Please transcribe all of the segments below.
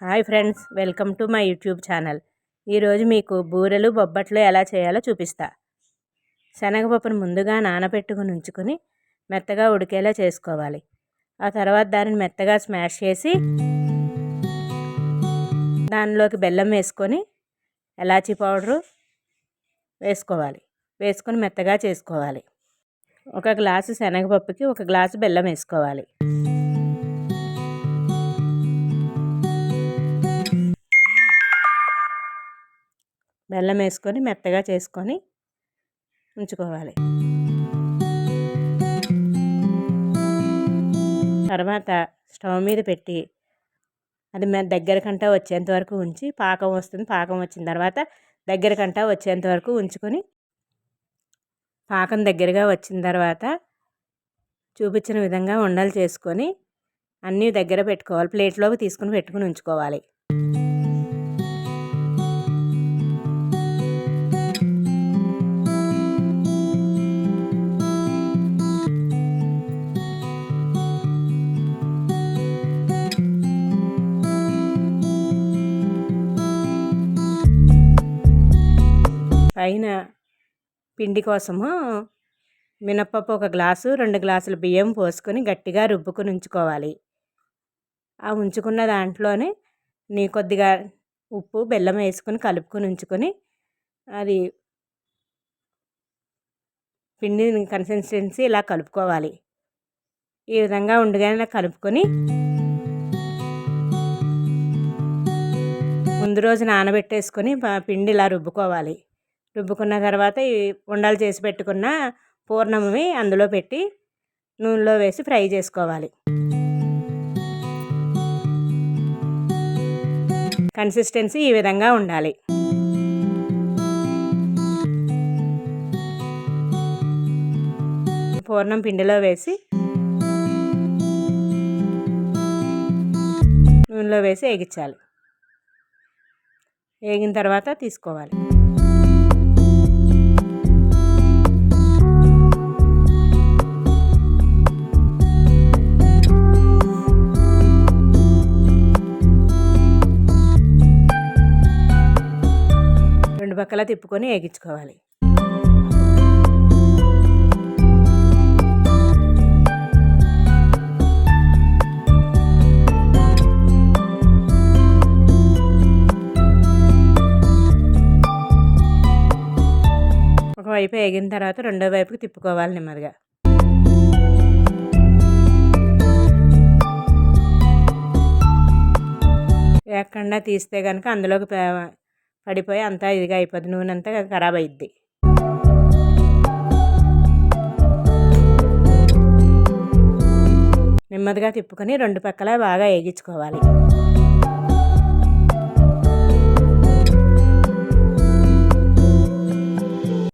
Hi friends welcome to my YouTube channel. ఈరోజు మీకు బూరెలు బొబ్బట్లు ఎలా చేయాలో చూపిస్తా. శనగపప్పును ముందుగా నానబెట్టుకుని ఉంచుకొని మెత్తగా ఉడికేలా చేసుకోవాలి. ఆ తర్వాత దానిని మెత్తగా స్మాష్ చేసి దానిలోకి బెల్లం వేసుకొని ఎలాచీ పౌడరు వేసుకోవాలి. వేసుకొని మెత్తగా చేసుకోవాలి. ఒక గ్లాసు శనగపప్పుకి ఒక గ్లాసు బెల్లం వేసుకోవాలి. బెల్లం వేసుకొని మెత్తగా చేసుకొని ఉంచుకోవాలి. తర్వాత స్టవ్ మీద పెట్టి అది దగ్గర కంటా వచ్చేంత వరకు ఉంచి పాకం వస్తుంది. పాకం వచ్చిన తర్వాత దగ్గర కంటా వచ్చేంత వరకు ఉంచుకొని పాకం దగ్గరగా వచ్చిన తర్వాత చూపించిన విధంగా ఉండలు చేసుకొని అన్నీ దగ్గర పెట్టుకోవాలి. ప్లేట్లోకి తీసుకుని పెట్టుకుని ఉంచుకోవాలి. పైన పిండి కోసము మినప్పప్పు ఒక గ్లాసు రెండు గ్లాసులు బియ్యం పోసుకొని గట్టిగా రుబ్బుకుని ఉంచుకోవాలి. ఆ ఉంచుకున్న దాంట్లోనే నీ కొద్దిగా ఉప్పు బెల్లం వేసుకొని కలుపుకొని ఉంచుకొని అది పిండి కన్సిస్టెన్సీ ఇలా కలుపుకోవాలి. ఈ విధంగా ఉండగానే కలుపుకొని ముందు రోజు నానబెట్టేసుకొని పిండి ఇలా రుబ్బుకోవాలి. రుబ్బుకున్న తర్వాత ఈ ఉండలు చేసి పెట్టుకున్న పూర్ణమి అందులో పెట్టి నూనెలో వేసి ఫ్రై చేసుకోవాలి. కన్సిస్టెన్సీ ఈ విధంగా ఉండాలి. పూర్ణం పిండిలో వేసి నూనెలో వేసి వేగించాలి. వేగిన తర్వాత తీసుకోవాలి. పక్కలా తిప్పుకొని వేగించుకోవాలి ఒకవైపు వేగిన తర్వాత రెండో వైపుకి తిప్పుకోవాలి నెమ్మదిగా. వేగకుండా తీస్తే కనుక అందులోకి పడిపోయి అంతా ఇదిగా అయిపోద్ది. నూనె అంతా ఖరాబ్ అయిద్ది. నెమ్మదిగా తిప్పుకొని రెండు పక్కల బాగా వేగించుకోవాలి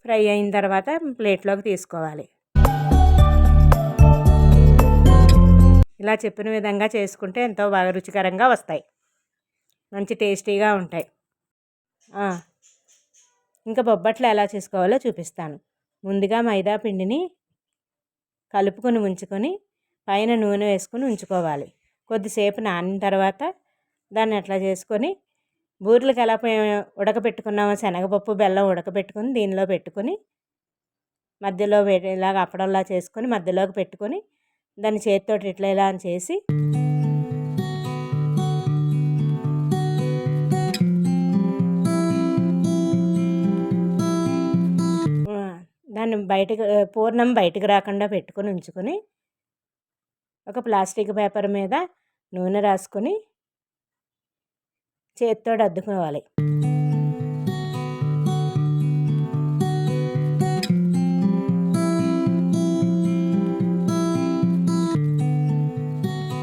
ఫ్రై అయిన తర్వాత ప్లేట్లోకి తీసుకోవాలి. ఇలా చెప్పిన విధంగా చేసుకుంటే ఎంతో బాగా రుచికరంగా వస్తాయి. మంచి టేస్టీగా ఉంటాయి. ఇంకా బొబ్బట్లు ఎలా చేసుకోవాలో చూపిస్తాను. ముందుగా మైదా పిండిని కలుపుకొని ఉంచుకొని పైన నూనె వేసుకొని ఉంచుకోవాలి. కొద్దిసేపు నానిన తర్వాత దాన్ని అట్లా చేసుకొని బూరెలకు ఎలా ఉడకబెట్టుకున్నామో శనగపప్పు బెల్లం ఉడకపెట్టుకొని దీనిలో పెట్టుకొని మధ్యలో ఇలాగ అప్పడంలా చేసుకొని మధ్యలోకి పెట్టుకొని దాన్ని చేతితోటి ఇట్లా ఇలా అని చేసి దాన్ని బయటకు పూర్ణం బయటకు రాకుండా పెట్టుకొని ఉంచుకొని ఒక ప్లాస్టిక్ పేపర్ మీద నూనె రాసుకొని చేతితో అద్దుకోవాలి.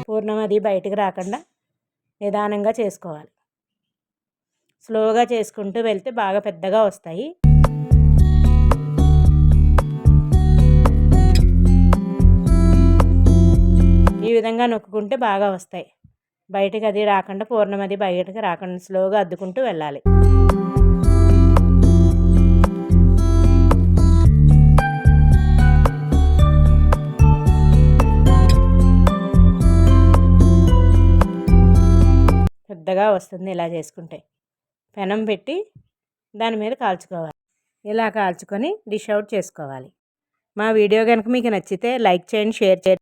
పూర్ణం అది బయటకు రాకుండా నిదానంగా చేసుకోవాలి. స్లోగా చేసుకుంటూ వెళ్తే బాగా పెద్దగా వస్తాయి. ఈ విధంగా నొక్కుంటే బాగా వస్తాయి. బయటకు అది రాకుండా పూర్ణం అది బయటకు రాకుండా స్లోగా అద్దుకుంటూ వెళ్ళాలి. పెద్దగా వస్తుంది ఇలా చేసుకుంటే. పెనం పెట్టి దాని మీద కాల్చుకోవాలి. ఇలా కాల్చుకొని డిష్ అవుట్ చేసుకోవాలి. మా వీడియో కనుక మీకు నచ్చితే లైక్ చేయండి షేర్ చేయండి.